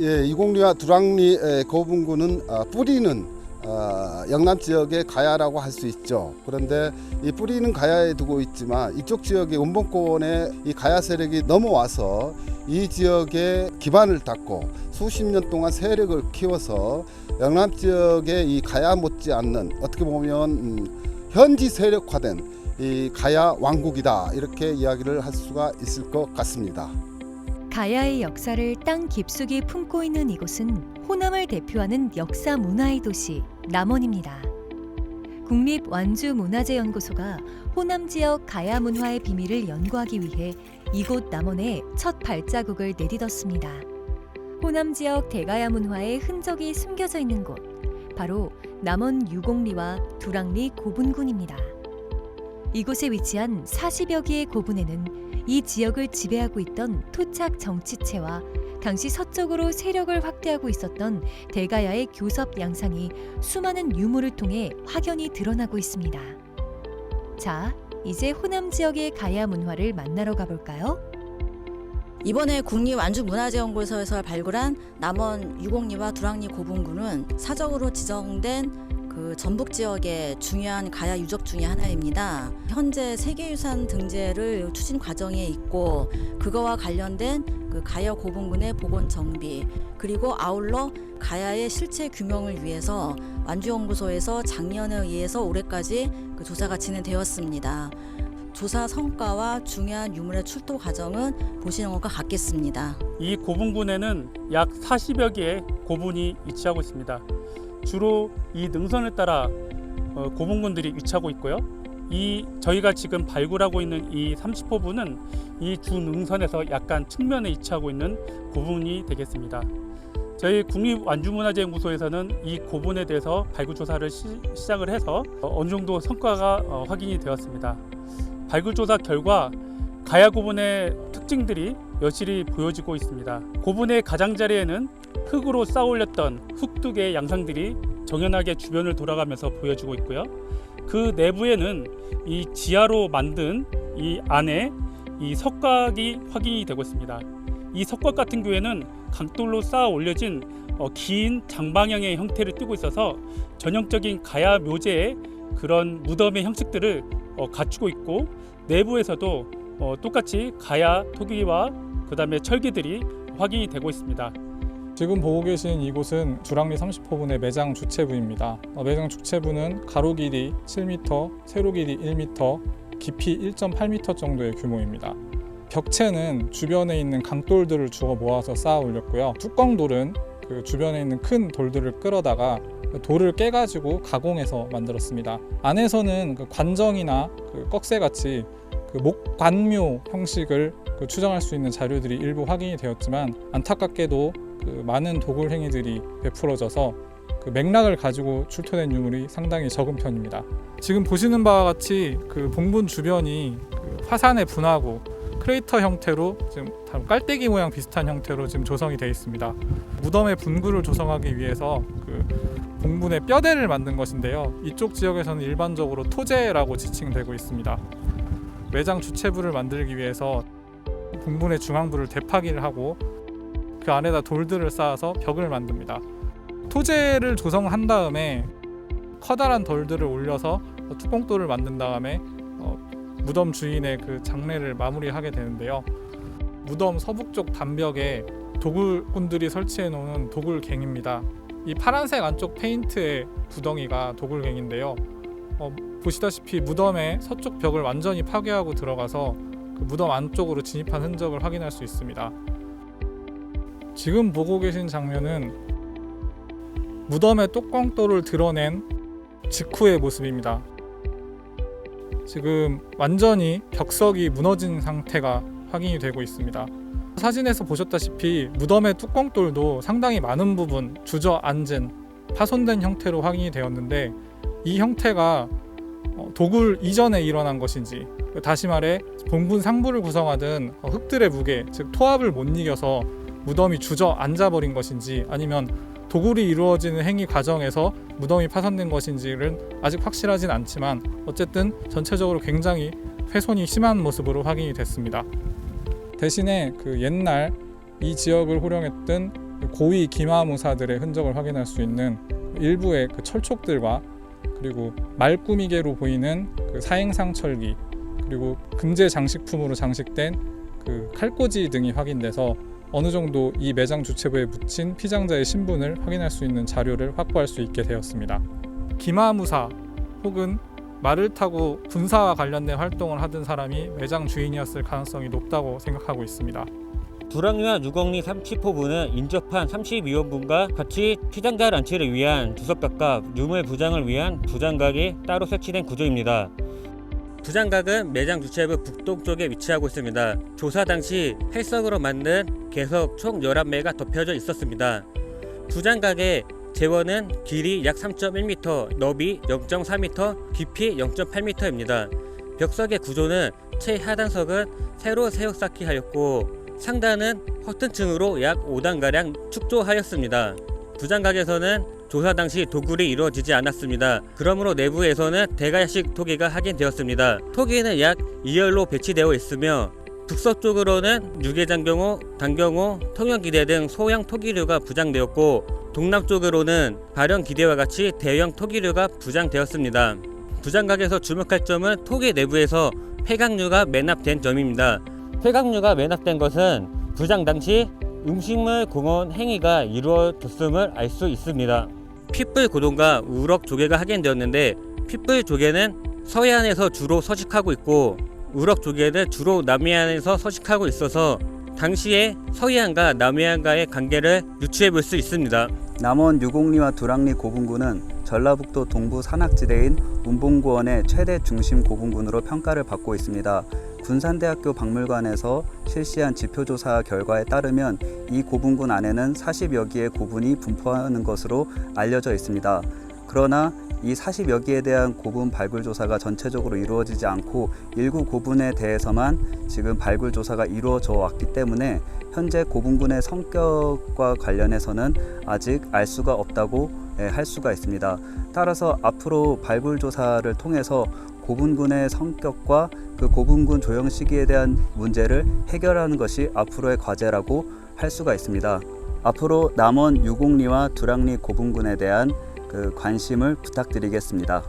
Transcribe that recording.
예, 이공리와 두랑리 에, 고분군은 어, 뿌리는 어, 영남 지역의 가야라고 할 수 있죠. 그런데 이 뿌리는 가야에 두고 있지만 이쪽 지역의 운봉권에 이 가야 세력이 넘어와서 이 지역에 기반을 닦고 수십 년 동안 세력을 키워서 영남 지역의 이 가야 못지않는 어떻게 보면 음, 현지 세력화된 이 가야 왕국이다 이렇게 이야기를 할 수가 있을 것 같습니다. 가야의 역사를 땅 깊숙이 품고 있는 이곳은 호남을 대표하는 역사 문화의 도시 남원입니다. 국립 완주문화재연구소가 호남 지역 가야 문화의 비밀을 연구하기 위해 이곳 남원에 첫 발자국을 내딛었습니다. 호남 지역 대가야 문화의 흔적이 숨겨져 있는 곳 바로 남원 유곡리와 두랑리 고분군입니다. 이곳에 위치한 40여 개의 고분에는 이 지역을 지배하고 있던 토착 정치체와 당시 서쪽으로 세력을 확대하고 있었던 대가야의 교섭 양상이 수많은 유물을 통해 확연히 드러나고 있습니다. 자, 이제 호남 지역의 가야 문화를 만나러 가볼까요? 이번에 국립완주문화재연구소에서 발굴한 남원 유곡리와 두랑리 고분군은 사적으로 지정된 그 전북 지역의 중요한 가야 유적 중의 하나입니다. 현재 세계유산 등재를 추진 과정에 있고 그거와 관련된 그 가야 고분군의 복원 정비 그리고 아울러 가야의 실체 규명을 위해서 완주연구소에서 작년에 의해서 올해까지 그 조사가 진행되었습니다. 조사 성과와 중요한 유물의 출토 과정은 보시는 것과 같겠습니다. 이 고분군에는 약 40여 개의 고분이 위치하고 있습니다. 주로 이 능선을 따라 어, 고분군들이 위치하고 있고요. 이 저희가 지금 발굴하고 있는 이 30호분은 이 주 능선에서 약간 측면에 위치하고 있는 고분이 되겠습니다. 저희 국립완주문화재연구소에서는 이 고분에 대해서 발굴 조사를 시, 작을 해서 어, 어느 정도 성과가 어, 확인이 되었습니다. 발굴 조사 결과 가야 고분의 특징들이 여실히 보여지고 있습니다. 고분의 가장자리에는 흙으로 쌓아 올렸던 흙둑의 양상들이 정연하게 주변을 돌아가면서 보여지고 있고요. 그 내부에는 이 지하로 만든 이 안에 이 석각이 확인이 되고 있습니다. 이 석각 같은 경우에는 강돌로 쌓아 올려진 어, 긴 장방형의 형태를 띠고 있어서 전형적인 가야 묘제의 그런 무덤의 형식들을 어, 갖추고 있고 내부에서도 어, 똑같이 가야 토기와 그 다음에 철기들이 확인이 되고 있습니다. 지금 보고 계신 이곳은 주랑리 30호분의 매장 주체부입니다. 어, 매장 주체부는 가로 길이 7m, 세로 길이 1m, 깊이 1.8m 정도의 규모입니다. 벽체는 주변에 있는 강돌들을 주워 모아서 쌓아 올렸고요. 뚜껑돌은 그 주변에 있는 큰 돌들을 끌어다가 그 돌을 깨가지고 가공해서 만들었습니다. 안에서는 그 관정이나 그 꺽쇠 같이 그 목관묘 형식을 그 추정할 수 있는 자료들이 일부 확인이 되었지만 안타깝게도 그 많은 도굴 행위들이 베풀어져서 그 맥락을 가지고 출토된 유물이 상당히 적은 편입니다. 지금 보시는 바와 같이 그 봉분 주변이 그 화산에 분화하고 크레이터 형태로 지금 깔때기 모양 비슷한 형태로 지금 조성이 되어 있습니다. 무덤의 분구를 조성하기 위해서 그 봉분의 뼈대를 만든 것인데요. 이쪽 지역에서는 일반적으로 토제라고 지칭되고 있습니다. 매장 주체부를 만들기 위해서 봉분의 중앙부를 대파기를 하고 그 안에다 돌들을 쌓아서 벽을 만듭니다. 토제를 조성한 다음에 커다란 돌들을 올려서 뚜껑돌을 만든 다음에 어, 무덤 주인의 그 장례를 마무리하게 되는데요. 무덤 서북쪽 단벽에 도굴꾼들이 설치해 놓은 도굴갱입니다. 이 파란색 안쪽 페인트의 구덩이가 도굴갱인데요. 어, 보시다시피 무덤의 서쪽 벽을 완전히 파괴하고 들어가서 그 무덤 안쪽으로 진입한 흔적을 확인할 수 있습니다. 지금 보고 계신 장면은 무덤의 뚜껑돌을 드러낸 직후의 모습입니다. 지금 완전히 벽석이 무너진 상태가 확인이 되고 있습니다. 사진에서 보셨다시피 무덤의 뚜껑돌도 상당히 많은 부분 주저앉은 파손된 형태로 확인이 되었는데 이 형태가 어, 도굴 이전에 일어난 것인지 다시 말해 봉분 상부를 구성하던 어, 흙들의 무게 즉 토합을 못 이겨서 무덤이 주저앉아 버린 것인지 아니면 도굴이 이루어지는 행위 과정에서 무덤이 파손된 것인지는 아직 확실하진 않지만 어쨌든 전체적으로 굉장히 훼손이 심한 모습으로 확인이 됐습니다. 대신에 그 옛날 이 지역을 호령했던 고위 기마무사들의 흔적을 확인할 수 있는 일부의 그 철촉들과 그리고 말꾸미개로 보이는 그 사행상 철기 그리고 금제 장식품으로 장식된 그 칼꽂이 등이 확인돼서 어느 정도 이 매장 주체부에 묻힌 피장자의 신분을 확인할 수 있는 자료를 확보할 수 있게 되었습니다. 기마무사 혹은 말을 타고 군사와 관련된 활동을 하던 사람이 매장 주인이었을 가능성이 높다고 생각하고 있습니다. 두랑리와 유곡리 30호부는 인접한 32호분과 같이 피장자 란치를 위한 주석각과 유물 부장을 위한 부장각이 따로 설치된 구조입니다. 부장각은 매장 주체부 북동쪽에 위치하고 있습니다. 조사 당시 헬석으로 만든 개석 총 11매가 덮여져 있었습니다. 부장각의 재원은 길이 약 3.1m, 너비 0.4m, 깊이 0.8m입니다. 벽석의 구조는 최하단석은 새로 새어 쌓기 하였고 상단은 허튼층으로 약 5단가량 축조하였습니다. 부장각에서는 조사 당시 도굴이 이루어지지 않았습니다. 그러므로 내부에서는 대가식 토기가 확인되었습니다. 토기는 약 2열로 배치되어 있으며 북서 쪽으로는 유계장경호, 단경호, 통영기대 등 소형 토기류가 부장되었고 동남쪽으로는 발현기대와 같이 대형 토기류가 부장되었습니다. 부장각에서 주목할 점은 토기 내부에서 폐각류가 매납된 점입니다. 폐각류가 매납된 것은 부장 당시 음식물 공원 행위가 이루어졌음을 알 수 있습니다. 핏불 고동과 우럭 조개가 확인되었는데 핏불 조개는 서해안에서 주로 서식하고 있고 우럭 조개는 주로 남해안에서 서식하고 있어서 당시에 서해안과 남해안과의 관계를 유추해 볼 수 있습니다. 남원 유곡리와 두랑리 고분군은 전라북도 동부 산악지대인 운봉구원의 최대 중심 고분군으로 평가를 받고 있습니다. 군산대학교 박물관에서 실시한 지표조사 결과에 따르면 이 고분군 안에는 40여 기의 고분이 분포하는 것으로 알려져 있습니다. 그러나 이 40여 기에 대한 고분 발굴 조사가 전체적으로 이루어지지 않고 일부 고분에 대해서만 지금 발굴 조사가 이루어져 왔기 때문에 현재 고분군의 성격과 관련해서는 아직 알 수가 없다고 예, 할 수가 있습니다. 따라서 앞으로 발굴 조사를 통해서 고분군의 성격과 그 고분군 조형 시기에 대한 문제를 해결하는 것이 앞으로의 과제라고 할 수가 있습니다. 앞으로 남원 유곡리와 두랑리 고분군에 대한 그 관심을 부탁드리겠습니다.